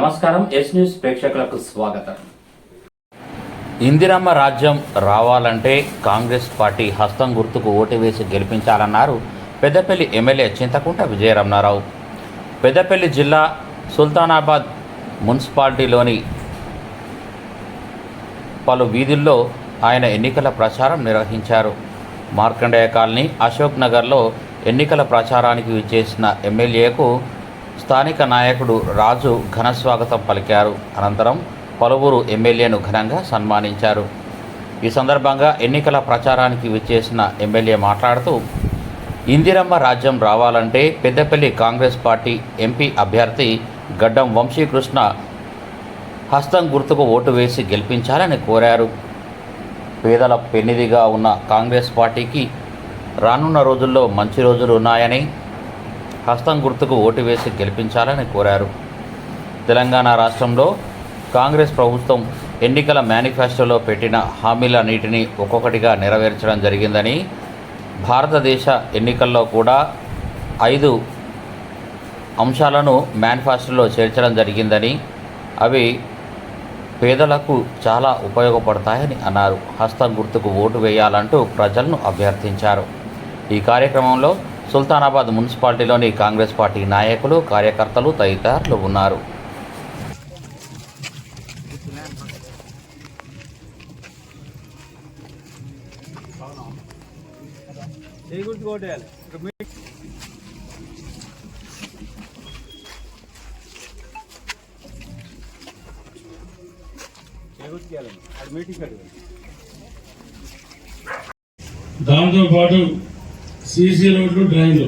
నమస్కారం yes news ప్రేక్షకులకు స్వాగతం. ఇందిరమ్మ రాజ్యం రావాలంటే కాంగ్రెస్ పార్టీ హస్తం గుర్తుకు ఓటు వేసి గెలిపించాలన్నారు పెద్దపల్లి ఎమ్మెల్యే చింతకుంట విజయరమణారావు. పెద్దపల్లి జిల్లా సుల్తానాబాద్ మున్సిపాలిటీలోని పలు వీధుల్లో ఆయన ఎన్నికల ప్రచారం నిర్వహించారు. మార్కండేయ కాలనీ అశోక్ నగర్లో ఎన్నికల ప్రచారానికి విచ్చేసిన ఎమ్మెల్యేకు స్థానిక నాయకుడు రాజు ఘనస్వాగతం పలికారు. అనంతరం పలువురు ఎమ్మెల్యేను ఘనంగా సన్మానించారు. ఈ సందర్భంగా ఎన్నికల ప్రచారానికి విచ్చేసిన ఎమ్మెల్యే మాట్లాడుతూ ఇందిరమ్మ రాజ్యం రావాలంటే పెద్దపల్లి కాంగ్రెస్ పార్టీ ఎంపీ అభ్యర్థి గడ్డం వంశీకృష్ణ హస్తం గుర్తుకు ఓటు వేసి గెలిపించాలని కోరారు. పేదల పెన్నిదిగా ఉన్న కాంగ్రెస్ పార్టీకి రానున్న రోజుల్లో మంచి రోజులు ఉన్నాయని హస్తం గుర్తుకు ఓటు వేసి గెలిపించాలని కోరారు. తెలంగాణ రాష్ట్రంలో కాంగ్రెస్ ప్రభుత్వం ఎన్నికల మేనిఫెస్టోలో పెట్టిన హామీలన్నిటినీ ఒక్కొక్కటిగా నెరవేర్చడం జరిగిందని భారతదేశ ఎన్నికల్లో కూడా ఐదు అంశాలను మేనిఫెస్టోలో చేర్చడం జరిగిందని అవి పేదలకు చాలా ఉపయోగపడతాయని అన్నారు. హస్తం గుర్తుకు ఓటు వేయాలంటూ ప్రజలను అభ్యర్థించారు. ఈ కార్యక్రమంలో సుల్తానాబాద్ మున్సిపాలిటీలోని కాంగ్రెస్ పార్టీ నాయకులు కార్యకర్తలు తదితరులు ఉన్నారు. దాంతో పాటు సీసీ రోడ్లు డ్రైన్లు.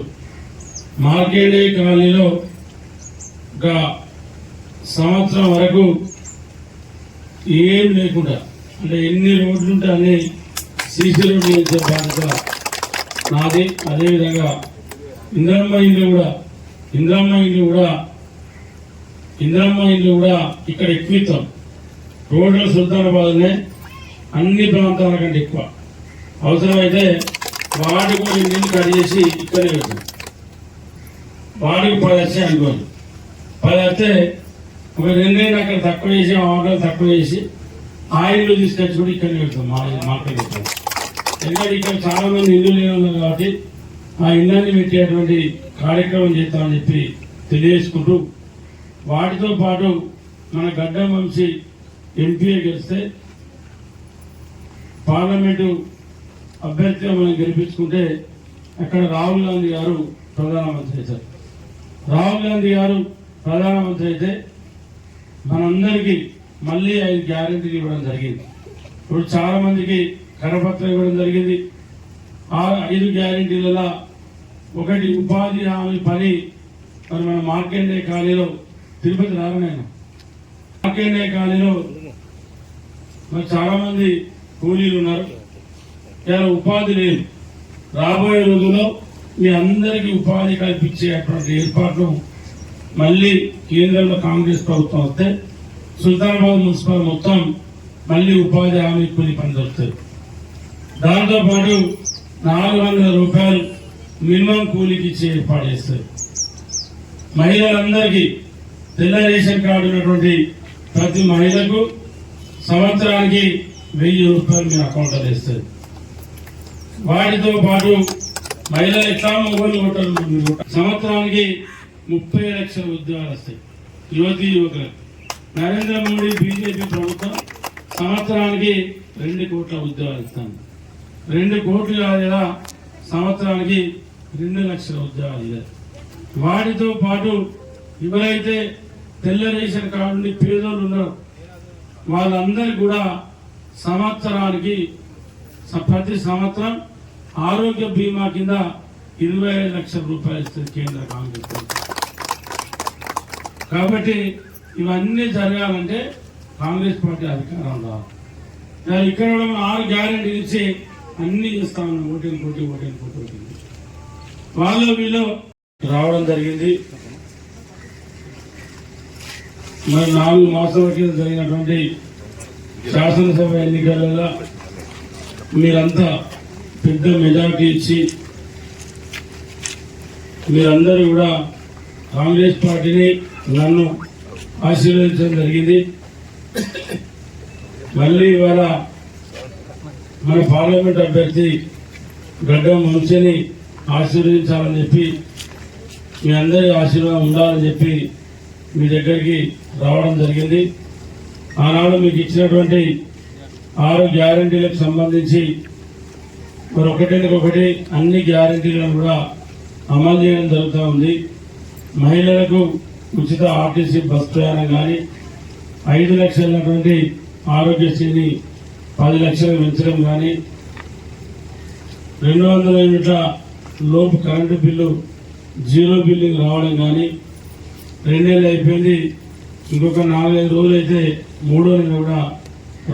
మార్కేడే కాలనీలో ఒక సంవత్సరం వరకు ఏం లేకుండా అంటే ఎన్ని రోడ్లు ఉంటే అన్ని సీసీ రోడ్లు వేసే బాధ్యత నాది. అదేవిధంగా ఇంద్రమ్మ ఇల్లు కూడా ఇంద్రమ్మ ఇల్లు కూడా ఇంద్రమ్మ ఇల్లు కూడా ఇక్కడ ఎక్కువ రోడ్ల సుల్తానాబాద్నే అన్ని ప్రాంతాల కంటే ఎక్కువ. అవసరమైతే వాడి కూడా నీళ్ళు కట్ చేసి ఇక్కడే వెళ్తాం వాడికి పది వచ్చాయి అనుకోండి. పది వస్తే ఒక రెండైనా అక్కడ తక్కువ చేసి ఆటోలు తక్కువ చేసి ఆయిల్ తీసుకొచ్చి కూడా ఇక్కడనే వెళ్తాం మా మార్కెట్ వెళ్తాం ఎందుకంటే ఇక్కడ చాలా మంది ఇల్లు లేని కాబట్టి ఆ ఇళ్ళని పెట్టేటువంటి కార్యక్రమం చేస్తామని చెప్పి తెలియజేసుకుంటూ వాటితో పాటు మన గడ్డ వంశీ ఎంపీఏ గెలిస్తే పార్లమెంటు అభ్యర్థిగా మనం గెలిపించుకుంటే అక్కడ రాహుల్ గాంధీ గారు ప్రధానమంత్రి అవుతారు. రాహుల్ గాంధీ గారు ప్రధానమంత్రి అయితే మనందరికీ మళ్ళీ ఆయన గ్యారెంటీలు ఇవ్వడం జరిగింది. ఇప్పుడు చాలా మందికి కరపత్రం ఇవ్వడం జరిగింది. ఆ ఐదు గ్యారెంటీలలో ఒకటి ఉపాధి హామీ పని మరి మన మార్కెండే కాలనీలో తిరుపతి రారనైనా మార్కెండే కాలనీలో మరి చాలామంది కూలీలు ఉన్నారు. ఇలా ఉపాధి లేదు రాబోయే రోజుల్లో మీ అందరికీ ఉపాధి కల్పించేటువంటి ఏర్పాట్లు మళ్ళీ కేంద్రంలో కాంగ్రెస్ ప్రభుత్వం వస్తే సుల్తానాబాద్ మున్సిపల్ మొత్తం మళ్ళీ ఉపాధి హామీ కూలి పని దొరుకుతుంది దాంతోపాటు నాలుగు వందల రూపాయలు మినిమం కూలీకి ఇచ్చే ఏర్పాటు చేస్తారు. మహిళలందరికీ తెల్ల రేషన్ కార్డు ఉన్నటువంటి ప్రతి మహిళకు సంవత్సరానికి వెయ్యి రూపాయలు మీ అకౌంట్లో వేస్తారు. వాటితో పాటు మహిళలు ఎట్లా మొబైల్ కొట్టారు సంవత్సరానికి ముప్పై లక్షల ఉద్యోగాలు వస్తాయి యువతి యువకులకు నరేంద్ర మోడీ బీజేపీ ప్రభుత్వం సంవత్సరానికి రెండు కోట్ల ఉద్యోగాలు ఇస్తాను రెండు కోట్లు కాదు సంవత్సరానికి రెండు లక్షల ఉద్యోగాలు ఇదే వాటితో పాటు ఎవరైతే తెల్ల రేషన్ కార్డు పేదోళ్ళు ఉన్నారో వాళ్ళందరికీ కూడా సంవత్సరానికి ప్రతి సంవత్సరం ఆరోగ్య బీమా కింద ఇరవై ఐదు లక్షల రూపాయలు ఇస్తుంది కేంద్ర కాంగ్రెస్ కాబట్టి ఇవన్నీ జరగాలంటే కాంగ్రెస్ పార్టీ అధికారం రావాలి. ఇక్కడ మనం ఆరు గ్యారెంటీ ఇచ్చి అన్ని ఇస్తాము ఓటింగ్ పోటీ ఓటింగ్ పోటీ ఓటింగ్ వాళ్ళు వీళ్ళు రావడం జరిగింది. మరి నాలుగు మాసాల కింద జరిగినటువంటి శాసనసభ ఎన్నికలలో మీరంతా పెద్ద మెజార్టీ ఇచ్చి మీరందరూ కూడా కాంగ్రెస్ పార్టీని నన్ను ఆశీర్వదించడం జరిగింది. మళ్ళీ ఇవాళ మన పార్లమెంట్ అభ్యర్థి గడ్డం మనిషిని ఆశీర్వదించాలని చెప్పి మీ అందరి ఆశీర్వాదం ఉండాలని చెప్పి మీ దగ్గరికి రావడం జరిగింది. ఆనాడు మీకు ఇచ్చినటువంటి ఆరు గ్యారంటీలకు సంబంధించి మరి ఒకటి అన్ని గ్యారంటీలను కూడా అమలు చేయడం జరుగుతూ ఉంది. మహిళలకు ఉచిత ఆర్టీసీ బస్ ప్రయాణం కానీ ఐదు లక్షలటువంటి ఆరోగ్యశ్రీని పది లక్షలు పెంచడం కానీ రెండు వందల యూనిట్ల లోపు కరెంటు బిల్లు జీరో బిల్లింగ్ రావడం కానీ రెండేళ్ళు అయిపోయింది. ఇంకొక నాలుగైదు రోజులు అయితే మూడో నెల కూడా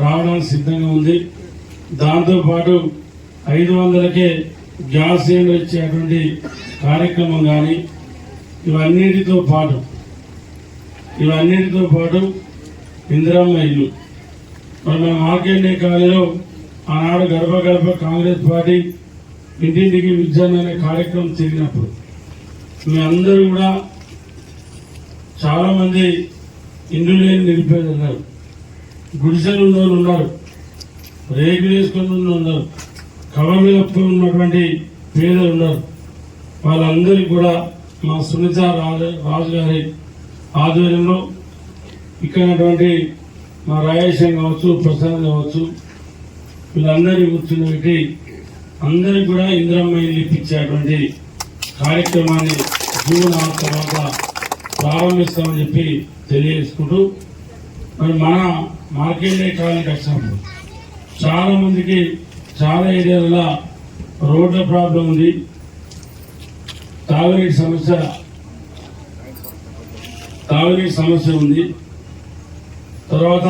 రావడానికి సిద్ధంగా ఉంది. దాంతోపాటు ఐదు వందలకే గ్యాస్ సిలిండర్ ఇచ్చేటువంటి కార్యక్రమం కానీ ఇవన్నిటితో పాటు ఇవన్నిటితో పాటు ఇందిరమ్మ ఇల్లు. మరి మన మార్కెండే కాలేజీలో ఆనాడు గడప గడప కాంగ్రెస్ పార్టీ ఇంటింటికి విద్యాన్ని అనే కార్యక్రమం తిరిగినప్పుడు మీ అందరూ కూడా చాలామంది ఇండ్లు లేని నిరుపేదలు ఉన్నారు. గుడిసెలు ఉన్న ఉన్నారు. రేగులు వేసుకుని ఉన్నారు. కళ్ళ మీద ఉన్నటువంటి పేదలు ఉన్నారు. వాళ్ళందరికీ కూడా మా సునీత రాజు రాజు గారి ఆధ్వర్యంలో ఇక్కడటువంటి మా రాయేశం కావచ్చు ప్రసాద్ కావచ్చు వీళ్ళందరినీ కూర్చుని అందరికీ అందరికి కూడా ఇందిరమ్మ ఇల్లు ఇప్పించేటువంటి కార్యక్రమాన్ని జూన్ ఆరు తర్వాత ప్రారంభిస్తామని చెప్పి తెలియజేసుకుంటూ మరి మన మార్కెండే కాలనీకి వచ్చినప్పుడు చాలామందికి చాలా ఏరియాలలో రోడ్ల ప్రాబ్లం ఉంది. తాగునీటి సమస్య తాగునీటి సమస్య ఉంది. తర్వాత